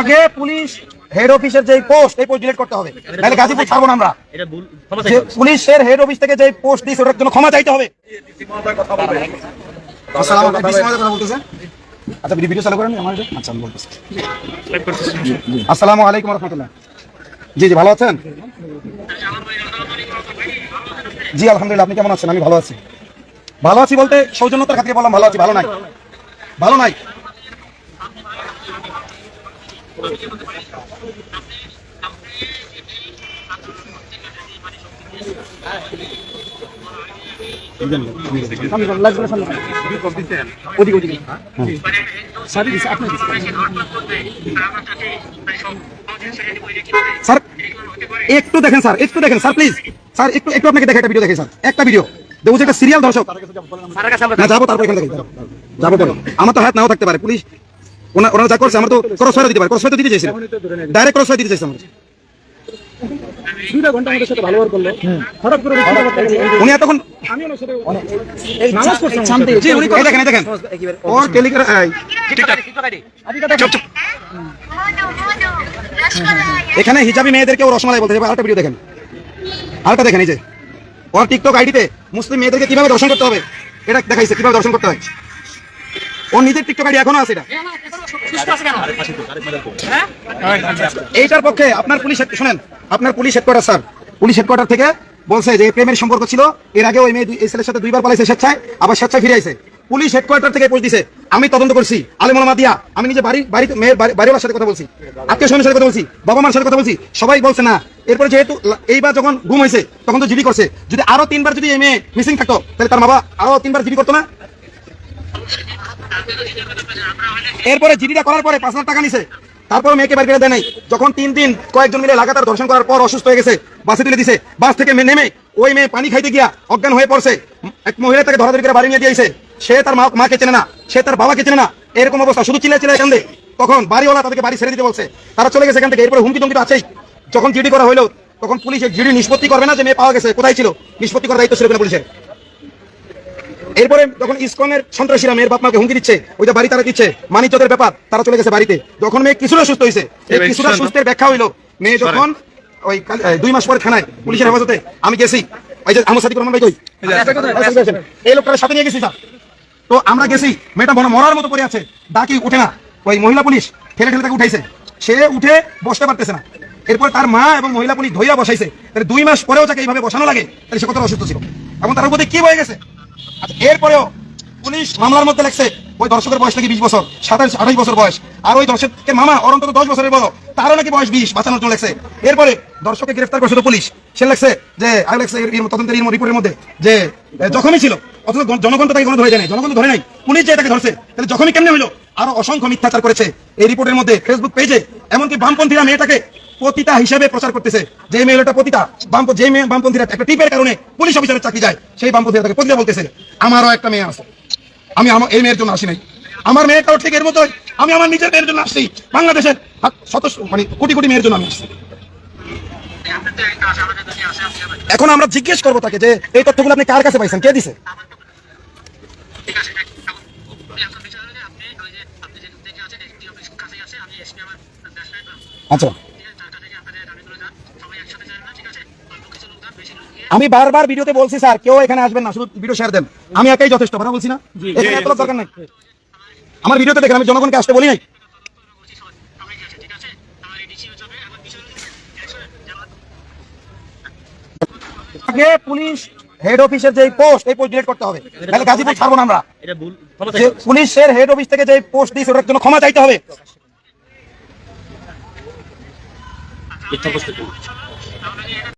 আগে police head অফিসের যে পোস্ট এই পোস্ট ডিলিট করতে হবে। তাহলে গাজীপুর ছাড়বো না আমরা। পুলিশের হেড অফিস থেকে যে পোস্ট দিয়েছে ওটার জন্য ক্ষমা চাইতে হবে। আচ্ছা ভিডিও চালু করেন আমার আচ্ছা আমি বলতেছি। আসসালামু আলাইকুম রহমতুল্লাহ। জি জি ভালো আছেন? জি আলহামদুলিল্লাহ আপনি কেমন আছেন? আমি ভালো আছি। ভালো আছি বলতে সৌজন্যতার খাতিরে বললাম ভালো আছি ভালো নাই। ভালো নাই। স্যার একটু দেখেন স্যার একটু দেখেন স্যার প্লিজ স্যার একটু একটু আপনাকে দেখে একটা ভিডিও দেখে স্যার। একটা ভিডিও দেখুন একটা সিরিয়াল দর্শক। না যাব তারপর এখান থেকে যাব। যাব আমার তো হাত নাও থাকতে পারে। পুলিশ ওনারা যা করছে আমার তো ক্রস ফায়ার দিতে পারে। ক্রস ফায়ার দিতে চাইছিল ডাইরেক্ট ক্রস ফায়ার দিতে চাইছে আমার দুইটা ঘণ্টা আমাদের সাথে ভালো করল হঠাৎ করে বেশি কথা বলতে গেলো। উনি এতক্ষণ আমি ওনার সাথে নামাজ পড়ছিলাম জি উনি এই দেখেন। দেখেন ওর টেলিগ্রাম চুপ চুপ। এখানে হিজাবি মেয়েদেরকে ও রসমালাই বলতে আরেকটা ভিডিও দেখেন। আরেকটা দেখেন এই যে। ওর টিকটক আইডিতে মুসলিম মেয়েদেরকে কীভাবে দর্শন করতে হবে? এটা দেখাইছে কীভাবে দর্শন করতে হয়? ওর নিজের টিকটক আইডি এখনও আছে এটা। এইটার পক্ষে আপনার পুলিশ শুনেন আপনার police headquarter sir. Police headquarter থেকে বলছে যে প্রেমের সম্পর্ক ছিল। এর আগে ওই মেয়ে এই ছেলের সাথে দুইবার পালাইছে স্বেচ্ছায় আবার স্বেচ্ছায় ফিরে আইছে। পুলিশ হেডকোয়ার্টার থেকে পোস্ট দিছে আমি তদন্ত করছি। আলিমুলামা দিয়া আমি নিজে বাড়ি বাড়িতে মেয়ের বাড়ি- বাড়িওয়ালার সাথে কথা বলছি। আত্মীয় স্বজনের সাথে কথা বলছি বাবা মার সাথে কথা বলছি। সবাই বলছে না। এরপরে যেহেতু এইবার যখন গুম হয়েছে তখন তো জিডি করছে। যদি আরও তিনবার যদি এই মেয়ে মিসিং থাকতো তাহলে তার বাবা আরও তিনবার জিডি করতো না? এরপরে জিডিটা করার পরে পাঁচ লাখ টাকা নিছে। তারপর মেয়েকে বাড়ি ফিরে দেয় নাই। যখন তিন দিন কয়েকজন মিলে লাগাতার ধর্ষণ করার পর অসুস্থ হয়ে গেছে, বাসে তুলে দিছে। বাস থেকে নেমে ওই মেয়ে পানি খাইতে গিয়া অজ্ঞান হয়ে পড়ছে। এক মহিলা তাকে ধরাধরি করে বাড়ি নিয়ে দিয়েছে সে তার মা মাকে চেনে না, সে তার বাবাকে চেনে না। এরকম অবস্থা, শুধু চিল্লা চিল্লা কান্দে। তখন বাড়িওয়ালা তাদেরকে বাড়ি ছেড়ে দিতে বলছে। তারা চলে গেছে এখান থেকে। এরপরে হুমকি টুমকি তো আছেই। যখন জিডি করা হলো তখন পুলিশ জিডি নিষ্পত্তি করবে না যে মেয়ে পাওয়া গেছে, কোথায় ছিল? নিষ্পত্তি করার দায়িত্ব ছিল পুলিশের? এরপরে যখন ইসকনের সন্ত্রাসীরা মেয়ের বাপ মাকে হুমকি দিচ্ছে ওইটা বাড়ি তারা দিচ্ছে মানিজ্যতের ব্যাপার তারা চলে গেছে বাড়িতে যখন মেয়ে কিছুটা সুস্থ হয়েছে এই কিছুটা সুস্থের ব্যাখ্যা হইল মেয়ে যখন ওই দুই মাস পরে থানায় পুলিশের হেফাজতে আমি গেছি ওই যে আমার সাথে রহমান ভাই কই এই লোকটার সাথে নিয়ে গেছি স্যার তো আমরা গেছি মেয়েটা মনে মরার মতো পড়ে আছে ডাকি উঠে না ওই মহিলা পুলিশ ঠেলে ঠেলে তাকে উঠাইছে সে উঠে বসতে পারতেছে না এরপর তার মা এবং মহিলা পুলিশ ধইরা বসাইছে তাহলে দুই মাস পরেও তাকে এইভাবে বসানো লাগে তাহলে সে কতটা অসুস্থ ছিল এবং তার প্রতি কি হয়ে গেছে আচ্ছা এরপরেও পুলিশ মামলার মধ্যে লেখছে, ওই দর্শকের বয়স নাকি বিশ বছর, সাতাশ, আঠাশ বছর বয়স। আর ওই দর্শকের মামা ওর অন্তত দশ বছরের বড়, তারও নাকি বয়স বিশ, বাঁচানোর জন্য লেখছে। এরপরে দর্শককে গ্রেফতার করছিল পুলিশ। সে লেখছে যে আর লেখছে তদন্তের রিপোর্টের মধ্যে যে জখমই ছিল, অথচ জনগণ তো তাকে কোনো ধরে যায় জনগণ তো ধরে নাই। পুলিশ যে তাকে ধরছে, তাহলে জখমই কেমনে হইল আরও অসংখ্য মিথ্যাচার করেছে এই রিপোর্টের মধ্যে। ফেসবুক পেজে এমনকি বামপন্থীরা মেয়েটাকে পতিতা হিসেবে প্রচার করতেছে। যে মেয়েটা পতিতা বাম যে মেয়ে বামপন্থীরা একটা টিপের কারণে পুলিশ অফিসারের চাকরি যায়, সেই বামপন্থীরা তাকে পতিতা বলতেছে। আমারও একটা মেয়ে আছে। আমি আমার এই মেয়ের জন্য আসি নাই। আমার মেয়েটাও ঠিক এর মতোই। আমি আমার নিজের মেয়ের জন্য আসছি। বাংলাদেশের শত মানে কোটি কোটি মেয়ের জন্য আমি আসছি। এখন আমরা জিজ্ঞেস করব তাকে যে, এই তথ্যগুলো আপনি কার কাছে পাইছেন? কে দিছে? আচ্ছা। আমি বারবার ভিডিওতে বলছি স্যার কেউ এখানে আসবেন না শুধু ভিডিও শেয়ার দেন। আমি একাই যথেষ্ট কথা বলছি না? এখানে এত দরকার নাই। আমার ভিডিওতে দেখেন আমি জনগণকে আসতে বলি নাই। আগে পুলিশ হেড অফিসের যে পোস্ট এই পোস্ট ডিলিট করতে হবে। তাহলে গাজীপুর ছাড়বো না আমরা। পুলিশের হেড অফিস থেকে যে পোস্ট দিয়েছে ওটার জন্য ক্ষমা চাইতে হবে। মিথ্যা প্রস্তুতি